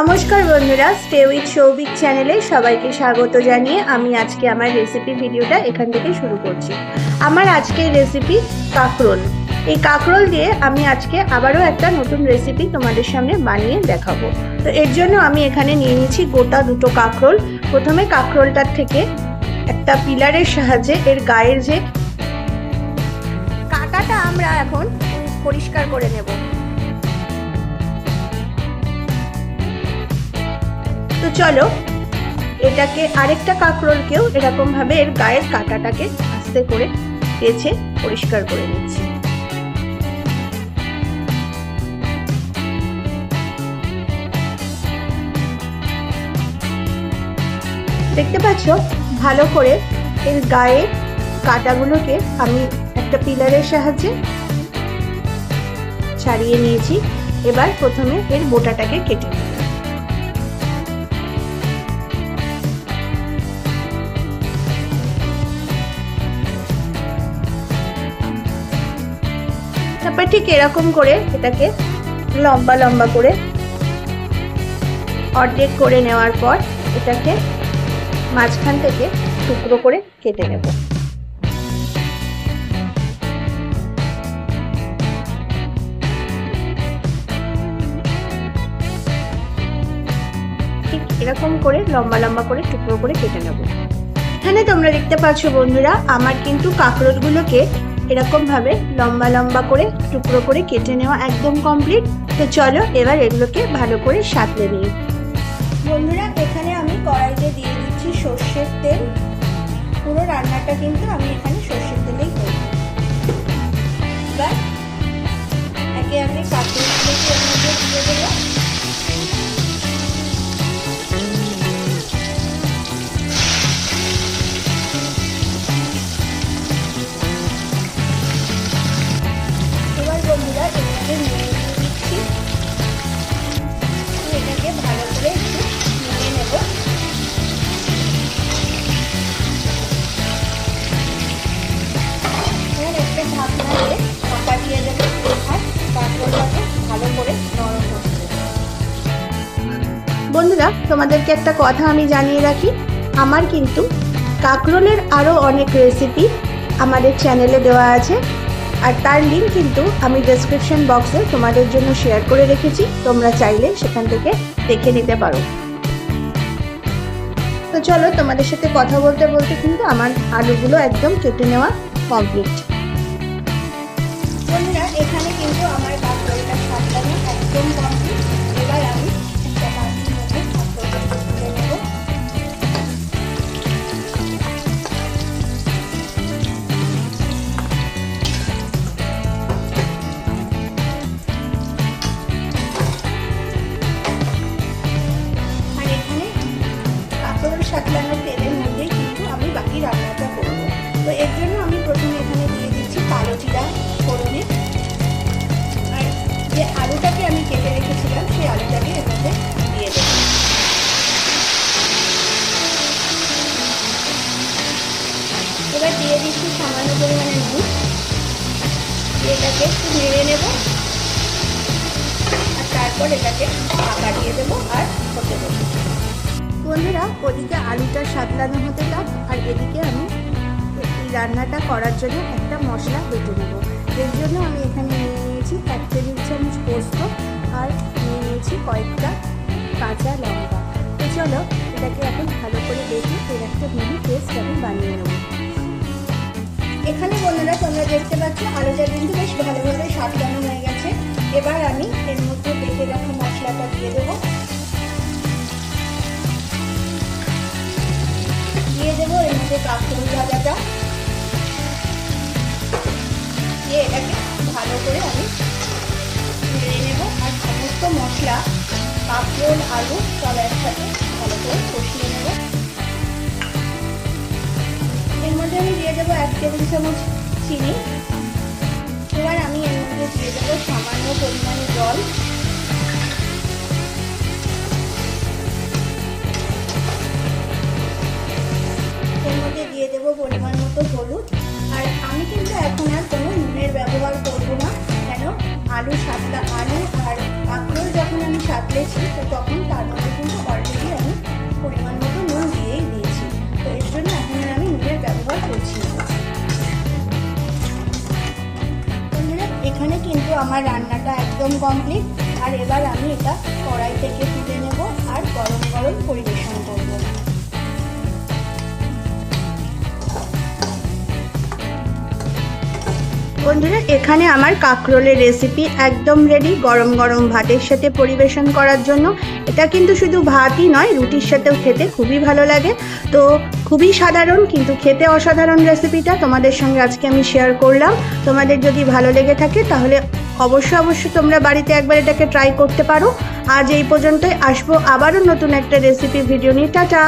নমস্কার বন্ধুরা stay with Souvik চ্যানেলে সবাইকে স্বাগত জানিয়ে আমি আজকে আমার রেসিপি ভিডিওটা এখান থেকে শুরু করছি। আমার আজকের রেসিপি কাঁকরোল। এই কাঁকরোল দিয়ে আমি আজকে আবারও একটা নতুন রেসিপি তোমাদের সামনে বানিয়ে দেখাবো। তো এর জন্য আমি এখানে নিয়ে নিয়েছি গোটা দুটো কাঁকরোল। প্রথমে কাঁকরোলটার থেকে একটা পিলারের সাহায্যে এর গায়ের যে কাঁটাটা আমরা এখন পরিষ্কার করে নেব। চলো, এটাকে আরেকটা কাঁকরোলকেও এরকম ভাবে এর গায়ের কাঁটাটাকে আস্তে করে কেচে পরিষ্কার করে নিচ্ছি। দেখতে পাচ্ছ? ভালো করে এর গায়ে কাঁটাগুলোকে আমি একটা পিলারের সাহায্যে ছাড়িয়ে নিয়েছি। এবার প্রথমে এর বোটাটাকে কেটে নেব তারপর ঠিক এরকম করে এটাকে লম্বা লম্বা করে অর্ধেক করে নেওয়ার পর এটাকে মাঝখান থেকে টুকরো করে কেটে নেব। ঠিক এরকম করে লম্বা লম্বা করে টুকরো করে কেটে নেব। এখানে তোমরা দেখতে পাচ্ছ বন্ধুরা, আমার কিন্তু কাঁকরোলগুলোকে এরকম ভাবে লম্বা লম্বা করে, টুকরো করে কেটে নেওয়া একদম কমপ্লিট তো চলো এবার এগুলোকে ভালো করে সাঁতলে নিই। বন্ধুরা, এখানে আমি কড়াইতে দিয়ে দিচ্ছি সর্ষের তেল। পুরো রান্নাটা কিন্তু আমি এখানে সর্ষের তেলেই করি এবার বন্ধুরা, তোমাদেরকে একটা কথা আমি জানিয়ে রাখি। আমার কিন্তু কাঁকরোলের আরও অনেক রেসিপি আমাদের চ্যানেলে দেওয়া আছে। আর তার লিঙ্ক কিন্তু আমি ডেসক্রিপশন বক্সে তোমাদের জন্য শেয়ার করে রেখেছি। তোমরা চাইলে সেখান থেকে দেখে নিতে পারো। তো চলো, তোমাদের সাথে কথা বলতে বলতে কিন্তু আমার আলুগুলো একদম কেটে নেওয়া কমপ্লিট বন্ধুরা, এখানে কিন্তু আমার কাঁকরোলটা সাজানো একদম কমপ্লিট কাঁকরোল তেলের মধ্যেই কিন্তু আমি বাকি রান্নাটা করব। তো এর জন্য আমি প্রথমে এখানে দিয়ে দিচ্ছি কালো জিরা ফোড়নে। আর যে আলুটাকে আমি কেটে রেখেছিলাম, সেই আলুটাকে এর মধ্যে দিয়ে দেবো। এবার দিয়ে দিচ্ছি সামান্য পরিমাণে নুন। এটাকে একটু নেড়ে নেব। আর তারপর এটাকে ঢাকা দিয়ে দেবো আর হতে দেবো। বন্ধুরা, ওদিকে আলুটা সাতলানো হতে থাক আর এদিকে আমি এই রান্নাটা করার জন্য একটা মশলা বেটে নেব। এর জন্য আমি এখানে নিয়ে নিয়েছি এক টেবিল চামচ পোস্ত, আর নিয়ে নিয়েছি কয়েকটা কাঁচা লঙ্কা। তো চলো, এটাকে এখন ভালো করে বেটে এর একটা মিহি পেস্ট আমি বানিয়ে নেব। এখানে বন্ধুরা, তোমরা দেখতে পাচ্ছ মধ্যে ভাজাটা দিয়ে এটাকে ভালো করে আমি নেড়ে নেব আর সমস্ত মশলা কাঁকরোল আলু সব একসাথে ভালো করে কষিয়ে নেব এর মধ্যে আমি দিয়ে দেবো এক টেবিল চামচ চিনি এবার আমি এর মধ্যে দিয়ে দেবো সামান্য পরিমাণে জল। মতো হলুদ। আর আমি কিন্তু এখন আর কোনো নুনের ব্যবহার করব না। কেন? আলু সাতটা, আলু আর আখরোল যখন আমি সাতলেছি, তো তখন তার মধ্যে কিন্তু অলরেডি আমি পরিমাণ মতো নুন দিয়েই দিয়েছি। তো এর জন্য এখন আর আমি নুনের ব্যবহার করছি এখানে কিন্তু আমার রান্নাটা একদম কমপ্লিট আর এবার আমি এটা কড়াই থেকে তুলে নেব আর গরম গরম পরিমাণ বন্ধুরা, এখানে আমার কাঁকরোলের রেসিপি একদম রেডি গরম গরম ভাতের সাথে পরিবেশন করার জন্য। এটা কিন্তু শুধু ভাতই নয়, রুটির সাথেও খেতে খুবই ভালো লাগে। তো খুবই সাধারণ, কিন্তু খেতে অসাধারণ রেসিপিটা তোমাদের সঙ্গে আজকে আমি শেয়ার করলাম। তোমাদের যদি ভালো লেগে থাকে, তাহলে অবশ্যই অবশ্যই তোমরা বাড়িতে একবার এটাকে ট্রাই করতে পারো। আজ এই পর্যন্তই, আসব আবারও নতুন একটা রেসিপি ভিডিও নিয়ে। টাটা!